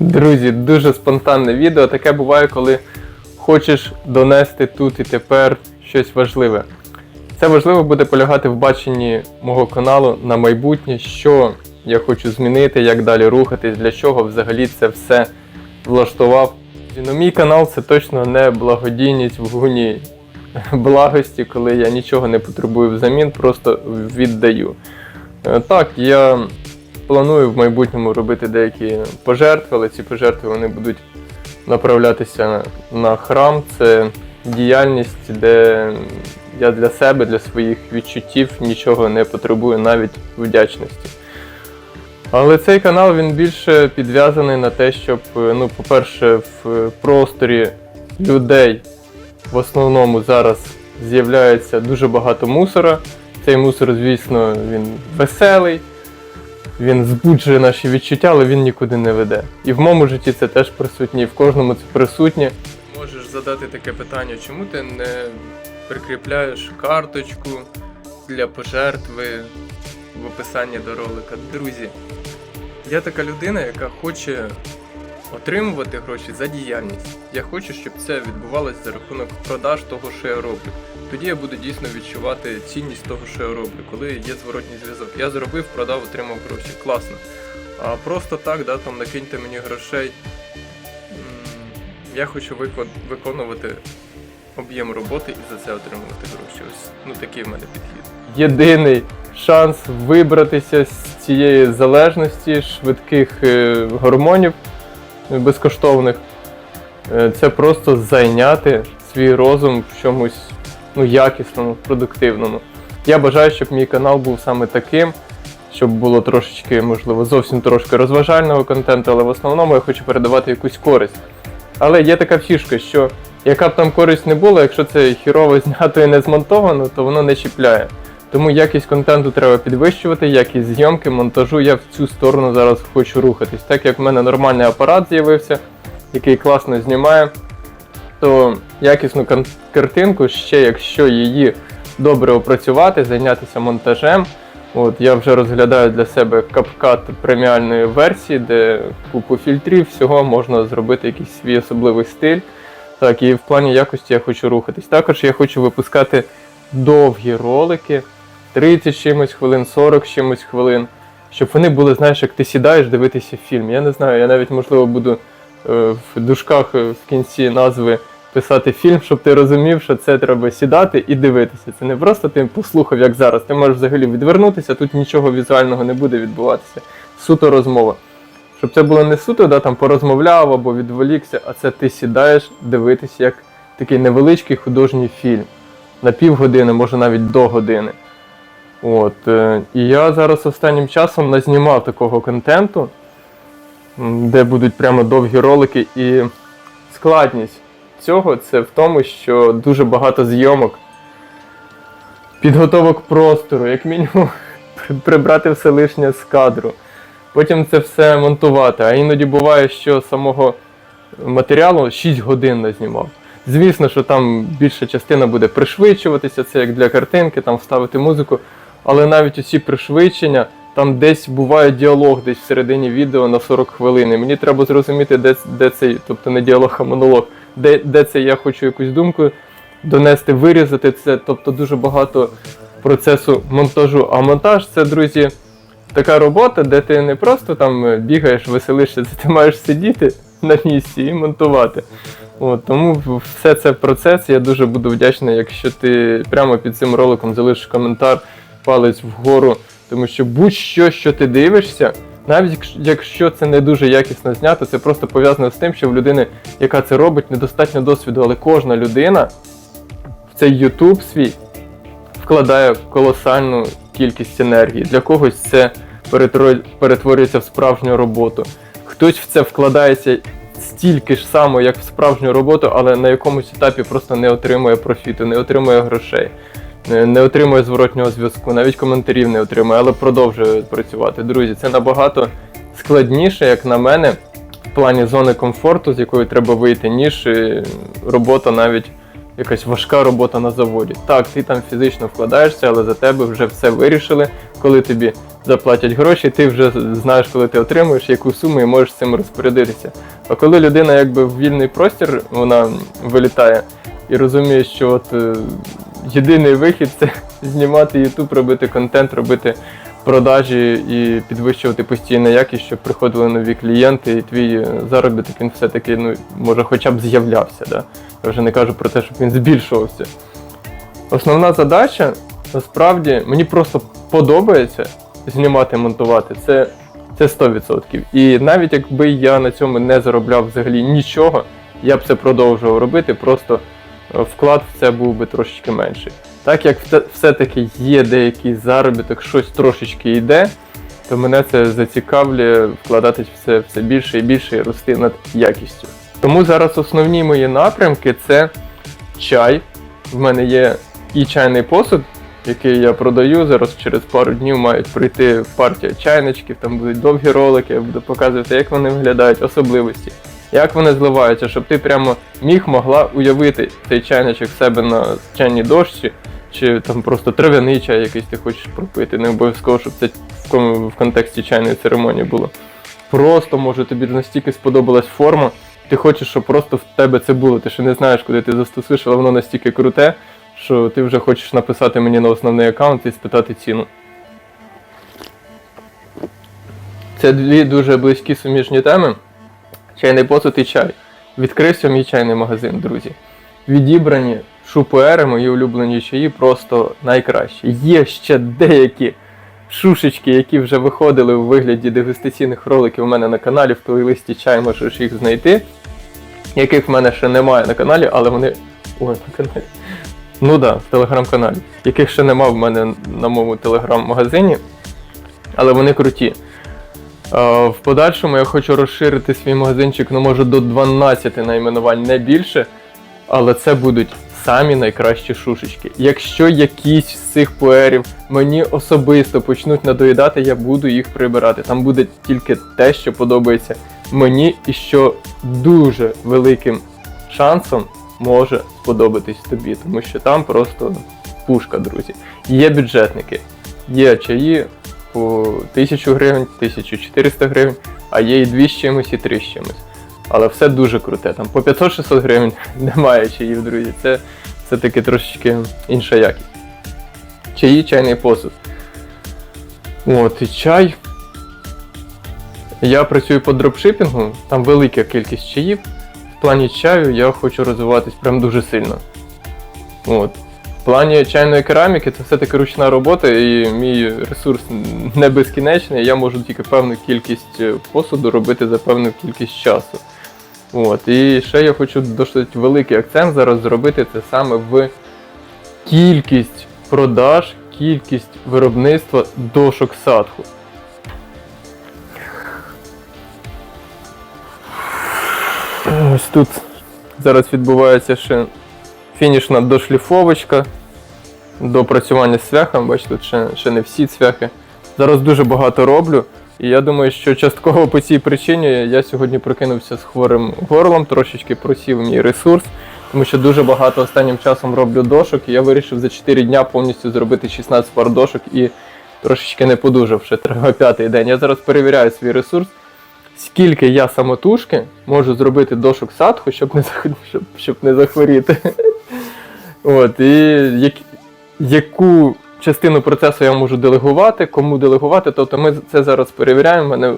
Друзі, дуже спонтанне відео. Таке буває, коли хочеш донести тут і тепер щось важливе. Це важливо буде полягати в баченні мого каналу на майбутнє, що я хочу змінити, як далі рухатись, для чого взагалі це все влаштував. Ну, мій канал це точно не благодійність в гуні благості, коли я нічого не потребую взамін, просто віддаю. Е, Так, я планую в майбутньому робити деякі пожертви, але ці пожертви вони будуть направлятися на, храм. Це діяльність, де я для себе, для своїх відчуттів нічого не потребую, навіть вдячності. Але цей канал він більше підв'язаний на те, щоб, ну, по-перше, в просторі людей в основному зараз з'являється дуже багато мусора. Цей мусор, звісно, він веселий, він збуджує наші відчуття, але він нікуди не веде. І в моєму житті це теж присутнє, і в кожному це присутнє. Можеш задати таке питання, чому ти не прикріпляєш карточку для пожертви в описанні до ролика? Друзі, я така людина, яка хоче отримувати гроші за діяльність. Я хочу, щоб це відбувалося за рахунок продаж того, що я роблю. Тоді я буду дійсно відчувати цінність того, що я роблю, коли є зворотній зв'язок. Я зробив, продав, отримав гроші. Класно. А просто так, да, там накиньте мені грошей. Я хочу виконувати об'єм роботи і за це отримувати гроші. Ось ну такий в мене підхід. Єдиний шанс вибратися з цієї залежності швидких е, гормонів безкоштовних. Е, Це просто зайняти свій розум в чомусь ну, якісному, продуктивному. Я бажаю, щоб мій канал був саме таким, щоб було трошечки, можливо, зовсім трошки розважального контенту, але в основному я хочу передавати якусь користь. Але є така фішка, що яка б там користь не була, якщо це хірово знято і не змонтовано, то воно не чіпляє. Тому якість контенту треба підвищувати, якість зйомки, монтажу. Я в цю сторону зараз хочу рухатись. Так як в мене нормальний апарат з'явився, який класно знімає, то якісну картинку, ще якщо її добре опрацювати, зайнятися монтажем. От я вже розглядаю для себе капкат преміальної версії, де купу фільтрів, всього можна зробити якийсь свій особливий стиль. Так, і в плані якості я хочу рухатись. Також я хочу випускати довгі ролики, 30 чимось хвилин, 40 чимось хвилин, щоб вони були, знаєш, як ти сідаєш дивитися фільм. Я не знаю, я навіть можливо буду е, в дужках е, в кінці назви писати фільм, щоб ти розумів, що це треба сідати і дивитися. Це не просто ти послухав, як зараз. Ти можеш взагалі відвернутися, тут нічого візуального не буде відбуватися. Суто розмова. Щоб це було не суто, да, там порозмовляв або відволікся, а це ти сідаєш дивитися як такий невеличкий художній фільм. На півгодини, може навіть до години. От, е, і я зараз останнім часом назнімав такого контенту, де будуть прямо довгі ролики, і складність цього це в тому, що дуже багато зйомок, підготовок простору, як мінімум прибрати все лишнє з кадру. Потім це все монтувати. А іноді буває, що самого матеріалу 6 годин назнімав. Звісно, що там більша частина буде пришвидшуватися, це як для картинки, там вставити музику. Але навіть усі пришвидшення, там десь буває діалог десь всередині відео на 40 хвилин. Мені треба зрозуміти, де, де цей, тобто не діалог, а монолог, де, де це я хочу якусь думку донести, вирізати це. Тобто дуже багато процесу монтажу. А монтаж це, друзі, така робота, де ти не просто там бігаєш, веселишся, це ти маєш сидіти на місці і монтувати. От, тому все це процес. Я дуже буду вдячний, якщо ти прямо під цим роликом залишиш коментар, палець вгору, тому що будь-що, що ти дивишся, навіть якщо- це не дуже якісно знято, це просто пов'язано з тим, що в людини, яка це робить, недостатньо досвіду, але кожна людина в цей YouTube свій вкладає колосальну кількість енергії. Для когось це перетворюється в справжню роботу. Хтось в це вкладається стільки ж само, як в справжню роботу, але на якомусь етапі просто не отримує профіту, не отримує грошей, не, отримує зворотнього зв'язку, навіть коментарів не отримує, але продовжує працювати. Друзі, це набагато складніше, як на мене, в плані зони комфорту, з якої треба вийти, ніж е, робота навіть якась важка робота на заводі. Так, ти там фізично вкладаєшся, але за тебе вже все вирішили. Коли тобі заплатять гроші, ти вже знаєш, коли ти отримуєш яку суму і можеш цим розпорядитися. А коли людина якби в вільний простір вона вилітає і розуміє, що от е, єдиний вихід це знімати YouTube, робити контент, робити продажі і підвищувати постійну якість, щоб приходили нові клієнти, і твій е, заробіток він все-таки ну, може хоча б з'являвся. Да? Я вже не кажу про те, щоб він збільшувався. Основна задача насправді мені просто подобається знімати, монтувати. Це, це 100%. І навіть якби я на цьому не заробляв взагалі нічого, я б це продовжував робити, просто вклад в це був би трошечки менший. Так як все- все-таки є деякий заробіток, щось трошечки йде, то мене це зацікавлює вкладатись в все більше і більше і рости над якістю. Тому зараз основні мої напрямки це чай. В мене є і чайний посуд, який я продаю. Зараз через пару днів мають прийти партія чайничків, там будуть довгі ролики, я буду показувати, як вони виглядають, особливості, як вони зливаються, щоб ти прямо міг могла уявити цей чайничок в себе на чайній дошці, чи там просто трав'яний чай, якийсь ти хочеш пропити. Не обов'язково, щоб це в контексті чайної церемонії було. Просто може тобі настільки сподобалась форма, ти хочеш, щоб просто в тебе це було. Ти ще не знаєш, куди ти застосуєш, але воно настільки круте, що ти вже хочеш написати мені на основний аккаунт і спитати ціну. Це дві дуже близькі суміжні теми. Чайний посуд і чай. Відкрився мій чайний магазин, друзі. Відібрані шупуери, мої улюблені чаї, просто найкращі. Є ще деякі шушечки, які вже виходили у вигляді дегустаційних роликів у мене на каналі, в плейлисті чай можеш їх знайти. Яких в мене ще немає на каналі, але вони. Ой, на каналі. Ну да, в телеграм-каналі. Яких ще нема в мене на моєму телеграм-магазині, але вони круті. Е, В подальшому я хочу розширити свій магазинчик, ну може до 12 найменувань, не більше. Але це будуть самі найкращі шушечки. Якщо якісь з цих пуерів мені особисто почнуть надоїдати, я буду їх прибирати. Там буде тільки те, що подобається мені, і що дуже великим шансом може сподобатись тобі, тому що там просто пушка, друзі. Є бюджетники, є чаї по 1000 гривень, 1400 гривень, а є і 2 з чимось, і 3 з чимось. Але все дуже круте. Там по 500-600 гривень немає чаїв, друзі. Це, це таки трошечки інша якість. Чаї, чайний посуд. От, і чай. Я працюю по дропшипінгу, там велика кількість чаїв. В плані чаю я хочу розвиватись прям дуже сильно. От. Плані чайної кераміки це все-таки ручна робота, і мій ресурс не безкінечний. Я можу тільки певну кількість е, посуду робити за певну кількість часу. От. І ще я хочу досить великий акцент зараз зробити це саме в кількість продаж, кількість виробництва дошок садху. Ось тут зараз відбувається ще фінішна дошліфовочка, допрацювання цвяхом. Бачите, тут ще, ще не всі цвяхи. Зараз дуже багато роблю. І я думаю, що частково по цій причині я сьогодні прокинувся з хворим горлом, трошечки просів мій ресурс, тому що дуже багато останнім часом роблю дошок, і я вирішив за 4 дня повністю зробити 16 пар дошок і трошечки не подужав, ще треба п'ятий день. Я зараз перевіряю свій ресурс, скільки я самотужки можу зробити дошок садху, щоб не, щоб, щоб не захворіти. От, і яку частину процесу я можу делегувати, кому делегувати, тобто ми це зараз перевіряємо. У мене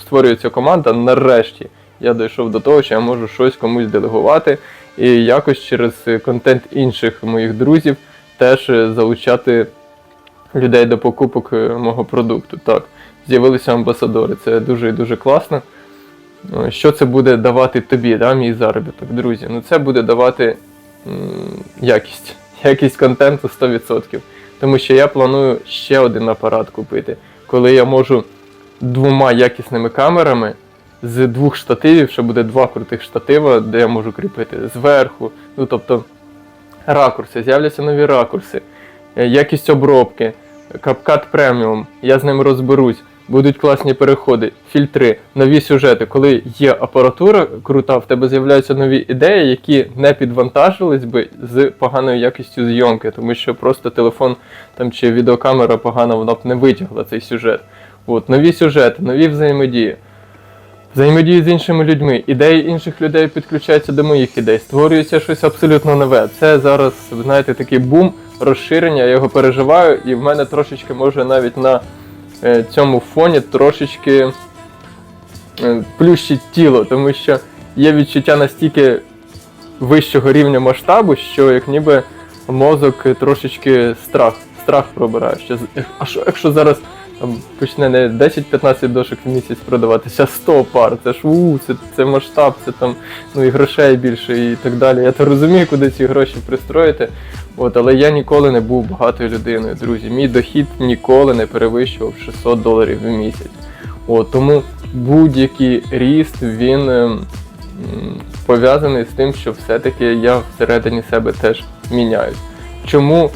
створюється команда. Нарешті я дійшов до того, що я можу щось комусь делегувати, і якось через е, контент інших моїх друзів теж е, залучати людей до покупок е, мого продукту. Так, з'явилися амбасадори. Це дуже і дуже класно. Що це буде давати тобі, да, мій заробіток, друзі? Ну це буде давати м, якість, якість контенту 100%. Тому що я планую ще один апарат купити, коли я можу двома якісними камерами з двох штативів, ще буде два крутих штатива, де я можу кріпити зверху. Ну тобто ракурси, з'являться нові ракурси, е, якість обробки, CapCut Premium, я з ним розберусь. Будуть класні переходи, фільтри, нові сюжети. Коли є апаратура крута, в тебе з'являються нові ідеї, які не підвантажились би з поганою якістю зйомки, тому що просто телефон там чи відеокамера погана, вона б не витягла цей сюжет. От, нові сюжети, нові взаємодії. Взаємодії з іншими людьми, ідеї інших людей підключаються до моїх ідей, створюється щось абсолютно нове. Це зараз, ви знаєте, такий бум розширення, я його переживаю, і в мене трошечки може навіть на цьому фоні трошечки е, плющить тіло, тому що є відчуття настільки вищого рівня масштабу, що як ніби мозок трошечки страх, страх пробирає. Що, а що якщо зараз почне не 10-15 дошок в місяць продаватися, а 100 пар, це ж у, це, це масштаб, це там ну і грошей більше і так далі. Я то розумію, куди ці гроші пристроїти. От, але я ніколи не був багатою людиною, друзі. Мій дохід ніколи не перевищував 600 доларів в місяць. От, тому будь-який ріст він ем, пов'язаний з тим, що все-таки я всередині себе теж міняюсь. Чому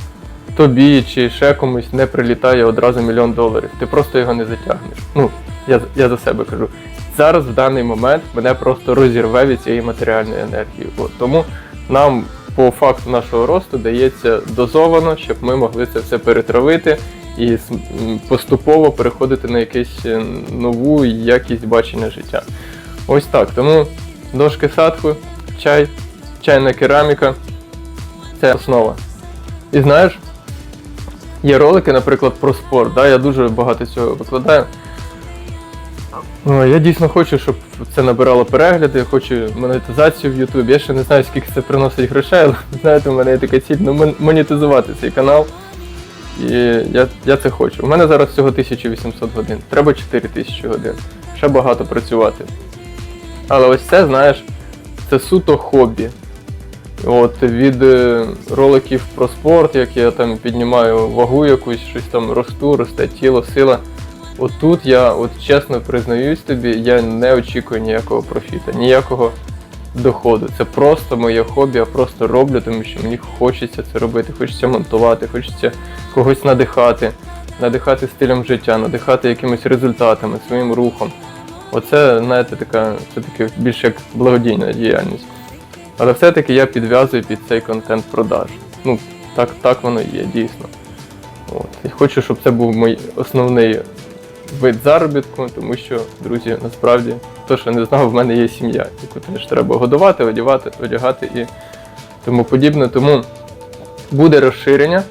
тобі чи ще комусь не прилітає одразу мільйон доларів? Ти просто його не затягнеш. Ну, я, я за себе кажу. Зараз в даний момент мене просто розірве від цієї матеріальної енергії. От, тому нам по факту нашого росту дається дозовано, щоб ми могли це все перетравити і поступово переходити на якусь е, нову якість бачення життя. Ось так. Тому дошки садку, чай, чайна кераміка це основа. І знаєш, є ролики, наприклад, про спорт. Да? Я дуже багато цього викладаю. Я дійсно хочу, щоб це набирало перегляди, я хочу монетизацію в YouTube. Я ще не знаю, скільки це приносить грошей, але знаєте, у мене є така ціль ну, монетизувати цей канал. І я, я це хочу. У мене зараз всього 1800 годин. Треба 4000 годин. Ще багато працювати. Але ось це, знаєш, це суто хобі. От від е, роликів про спорт, як я там піднімаю вагу якусь, щось там росту, росте тіло, сила. Отут я, от чесно признаюсь тобі, я не очікую ніякого профіта, ніякого доходу. Це просто моє хобі, я просто роблю, тому що мені хочеться це робити, хочеться монтувати, хочеться когось надихати, надихати стилем життя, надихати якимись результатами, своїм рухом. Оце, знаєте, така, це таки більш як благодійна діяльність. Але все-таки я підв'язую під цей контент продаж. Ну, так, так воно є, дійсно. От. І хочу, щоб це був мій основний вид заробітку, тому що, друзі, насправді, хто ще не знав, в мене є сім'я, яку теж треба годувати, одягати, одягати і тому подібне. Тому буде розширення.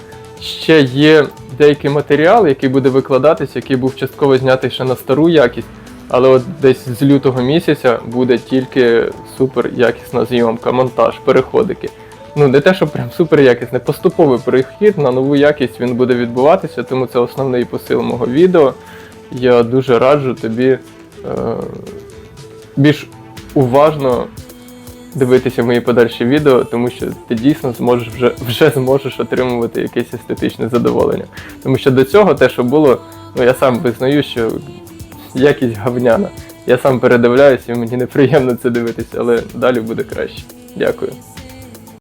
Ще є деякий матеріал, який буде викладатися, який був частково знятий ще на стару якість. Але от десь з лютого місяця буде тільки супер якісна зйомка, монтаж, переходики. Ну, не те, що прям супер якісне, поступовий перехід на нову якість він буде відбуватися, тому це основний посил мого відео. Я дуже раджу тобі е, більш уважно дивитися мої подальші відео, тому що ти дійсно зможеш вже, вже зможеш отримувати якесь естетичне задоволення. Тому що до цього те, що було, ну я сам визнаю, що якість говняна. Я сам передивляюся, і мені неприємно це дивитися, але далі буде краще. Дякую.